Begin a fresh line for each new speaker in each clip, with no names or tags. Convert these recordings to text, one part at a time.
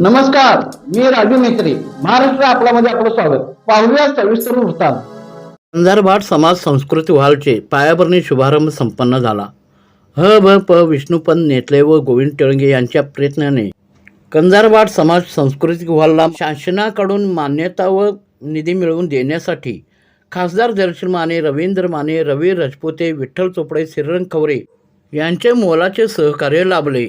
नमस्कार मी राजू मेत्री महाराष्ट्र आपल्यामध्ये आपलं स्वागत. पाहूया सविस्तर वृत्तांत.
अंधारभाट समाज संस्कृती व्हालचे पायाभरणी शुभारंभ संपन्न झाला. ह भ प विष्णुपंत नेतले व गोविंद टिळंगे यांच्या प्रयत्नाने कंजारवाड समाज सांस्कृतिक हॉलला शासनाकडून मान्यता व निधी मिळवून देण्यासाठी खासदार दर्शन माने रवींद्र माने रवी रजपुते विठ्ठल चोपडे श्रीरंग खवरे यांचे मोलाचे सहकार्य लाभले.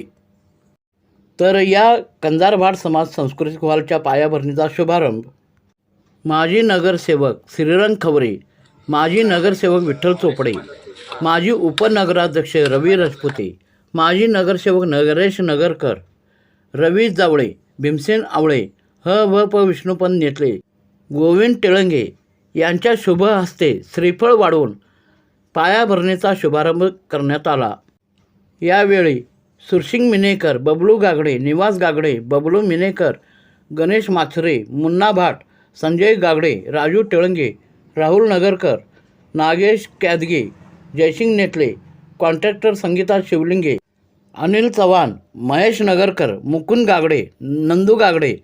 तर या कंजारभाड समाज सांस्कृतिक हॉलच्या पायाभरणीचा शुभारंभ. माजी नगरसेवक श्रीरंग खवरे माजी नगरसेवक विठ्ठल चोपडे माजी उपनगराध्यक्ष रवी राजपुते माजी नगरसेवक नगरेश नगरकर रवी जावळे भीमसेन आवळे ह. व. प. विष्णुपंत नेटले गोविंद टिळंगे यांच्या शुभ हस्ते श्रीफळ वाढवून पायाभरणीचा शुभारंभ करण्यात आला. यावेळी सुरसिंग मिनेकर बबलू गागडे निवास गागडे बबलू मिनेकर गणेश माथरे मुन्ना भाट संजय गागडे राजू टिळंगे राहुल नगरकर नागेश कॅदगे जयसिंग नेटले कॉन्ट्रॅक्टर संगीता शिवलिंगे अनिल चव्हाण महेश नगरकर मुकुंद गागडे नंदू गागडे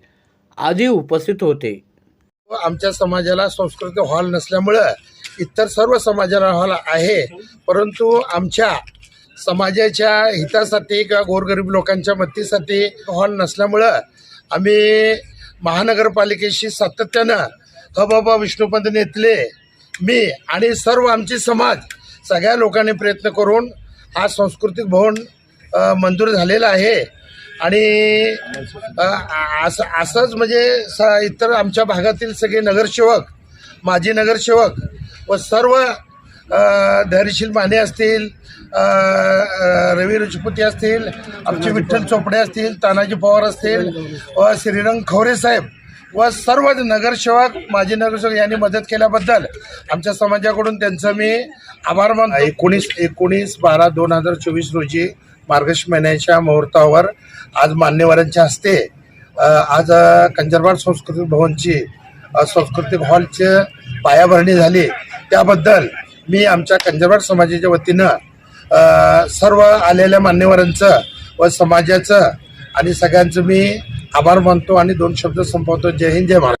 आदी उपस्थित होते.
आमच्या समाजाला संस्कृती हॉल नसल्यामुळं इतर सर्व समाजाला हॉल आहे परंतु आमच्या समाजाच्या हितासाठी किंवा गोरगरीब लोकांच्या मदतीसाठी हॉल नसल्यामुळं आम्ही महानगरपालिकेशी सातत्यानं हबाबा विष्णुपंत नेतले मी आणि सर्व आमची समाज सगळ्या लोकांनी प्रयत्न करून हा सांस्कृतिक भवन मंजूर झालेला आहे. आणि असं असंच म्हणजे स इतर आमच्या भागातील सगळे नगरसेवक माजी नगरसेवक व सर्व धैर्यशील माने असतील रवी रुचपुती असतील आमचे विठ्ठल चोपडे असतील तानाजी पवार असतील व श्रीरंग खवरे साहेब व सर्व नगरसेवक माजी नगरसेवक यांनी मदत केल्याबद्दल आमच्या समाजाकडून त्यांचं मी आभार मानतो. एकोणीस एकोणीस बारा दोन हजार चोवीस रोजी मार्गश महिन्याच्या मुहूर्तावर आज मान्यवरांच्या हस्ते आज अ, कंजरवाड सांस्कृतिक भवनची सांस्कृतिक हॉलचे पायाभरणी झाली. त्याबद्दल मी आमच्या कंजरवाड समाजाच्या वतीनं सर्व आलेल्या मान्यवरांचं व समाजाचं आणि सगळ्यांचं मी आभार मानतो आणि दोन शब्द संपवतो. जय हिंद जय महाराज